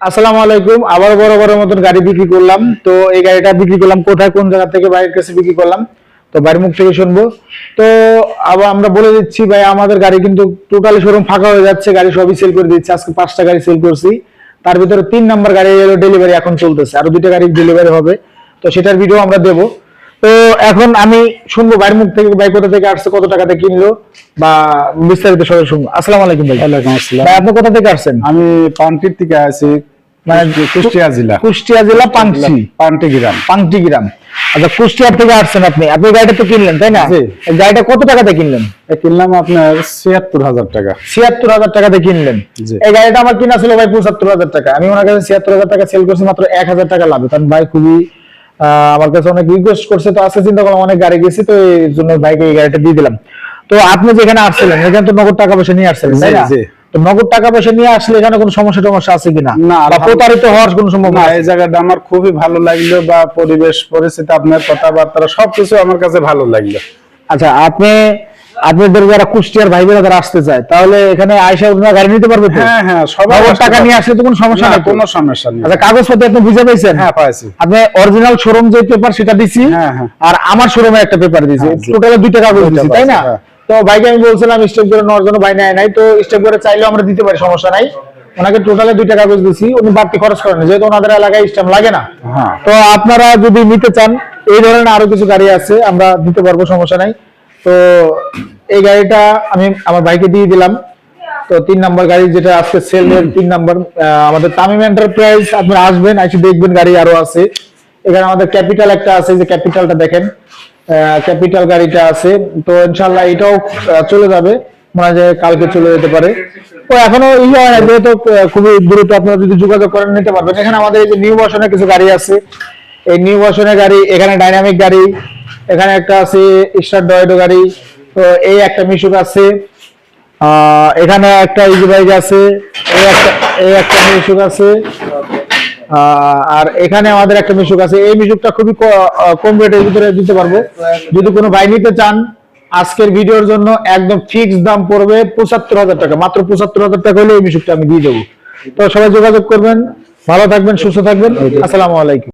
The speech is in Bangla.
আসসালামু আলাইকুম আবার বড় বড় মতন গাড়ি বিক্রি করলাম। তো এই গাড়িটা বিক্রি করলাম কোথায় কোন জায়গা থেকে বাইরের কাছে বিক্রি করলাম তো বাড়ির মুখ থেকে শুনব। তো আবার আমরা বলে দিচ্ছি ভাই আমাদের গাড়ি কিন্তু টোটালি শোরুম ফাঁকা হয়ে যাচ্ছে গাড়ি সবই সেল করে দিচ্ছে আজকে পাঁচটা গাড়ি সেল করছি। তার ভিতরে তিন নাম্বার গাড়ি এলো ডেলিভারি এখন চলতেছে আরও দুইটা গাড়ি ডেলিভারি হবে তো সেটার ভিডিও আমরা দেবো। তো এখন আমি শুনব বাইরের মুখ থেকে ভাই কোথা থেকে আসছে কত টাকাতে কিনলো বা বিস্তারিত সবাই শুনব। আসসালামু আলাইকুম ভাই। ওয়ালাইকুম আসসালাম। ভাই আপনি কোথা থেকে আসছেন? আমি পান্টির থেকে আছি। কুষ্টিয়া জেলা। কুষ্টিয়া জেলা পাংচি। পান্টি গ্রাম পাংটি গ্রাম আচ্ছা কুষ্টিয়া থেকে আসছেন আপনি। আপনি গাড়িটা তো কিনলেন তাই না? গাড়িটা কত টাকাতে কিনলেন? কিনলাম আপনার ছিয়াত্তর হাজার টাকা। ছিয়াত্তর হাজার টাকাতে কিনলেন। এই গাড়িটা আমার কিনা ছিল ভাই পঁচাত্তর হাজার টাকা। আমি ওনার কাছে ছিয়াত্তর হাজার টাকা সেল করছি মাত্র এক হাজার টাকা লাভে। কারণ ভাই খুবই আহ, আমার কাছে অনেক রিকোয়েস্ট করছে তো আজকে চিন্তা করলাম অনেক গাড়ি গেছি তো এই জন্য ভাইকে এই গাড়িটা দিয়ে দিলাম। তো আপনি যেখানে আসছিলেন এখানে তো নগদ টাকা পয়সা নিয়ে আসছিলেন তাই না। তো নগদ টাকা পয়সা নিয়ে আসলে এখানে কোনো সমস্যা টমস্যা আছে কিনা? না, বা প্রতারিত হওয়ার কোনো সম্ভাবনা এই জায়গাটা আমার খুবই ভালো লাগল বা পরিবেশ পরিস্থিতি আপনার কথাবার্তা সবকিছু আমার কাছে ভালো লাগল। আচ্ছা আপনি আপনাদের যারা কুষ্টিয়ার ভাই বোনেরা আসতে চায় তাহলে এখানে আয়সা গাড়ি নিতে পারবে তো? হ্যাঁ হ্যাঁ সবাই টাকা নিয়ে আসলে তো কোনো সমস্যা না, নেই কোনো সমস্যা নেই। আচ্ছা কাগজপত্র আপনি বুঝে পেয়েছেন হ্যাঁ পাইছি। আপনি অরিজিনাল শোরুম যে পেপার সেটা দিছি হ্যাঁ, হ্যাঁ। আর আমার শোরুমে একটা পেপার দিছি। হ্যাঁ। টোটালে দুইটা কাগজ দিছি তাই না? হ্যাঁ। তো ভাইকে আমি বলছিলাম স্টেপ করে নেওয়ার জন্য ভাই নেয় নাই তো স্টেপ করে চাইলেও আমরা দিতে পারি সমস্যা নাই। ওনাকে টোটালে দুইটা কাগজ দিছি উনি বাড়তি খরচ করেন যেহেতু ওনাদের এলাকায় স্ট্যাম্প লাগে না। হ্যাঁ। তো আপনারা যদি নিতে চান এই ধরনের আরও কিছু গাড়ি আছে আমরা দিতে পারব সমস্যা নাই। তো এই গাড়িটা আমি আমার বাইকে দিয়ে দিলাম। তো তিন নাম্বার গাড়ি যেটা আজকে সেলের তিন নাম্বার আমাদের তামিম এন্টারপ্রাইজ আপনারা আসবেন এসে দেখবেন গাড়ি আরও আছে। এখানে আমাদের ক্যাপিটাল একটা আছে যে ক্যাপিটালটা দেখেন। ক্যাপিটাল গাড়িটা আছে। তো ইনশাল্লাহ এটাও চলে যাবে। মনে হয় যে কালকে চলে যেতে পারে। তো এখনও ইয়ে হয় না, যেহেতু খুবই দ্রুত আপনারা যদি যোগাযোগ করেন নিতে পারবেন। এখানে আমাদের এই যে নিউ ভার্সনের কিছু গাড়ি আছে। এই নিউ ভার্সনের গাড়ি, এখানে ডাইনামিক গাড়ি, এখানে একটা আছে স্টার ডয়েডো গাড়ি। তো এই একটা মিশুক আছে। এখানে একটা ইজি বাইক আছে। এই একটা এই একটা মিশুক আছে। আর এখানে আমাদের একটা মিশুক আছে। এই মিশুকটা খুবই কম রেটের ভিতরে দিতে পারব। যদি কোনো ভাই নিতে চান আজকের ভিডিওর জন্য একদম ফিক্স দাম পড়বে পঁচাত্তর হাজার টাকা। মাত্র পঁচাত্তর হাজার টাকা হলে এই মিশুকটা আমি দিয়ে দেবো। তো সবাই যোগাযোগ করবেন। ভালো থাকবেন সুস্থ থাকবেন। আসসালামু আলাইকুম।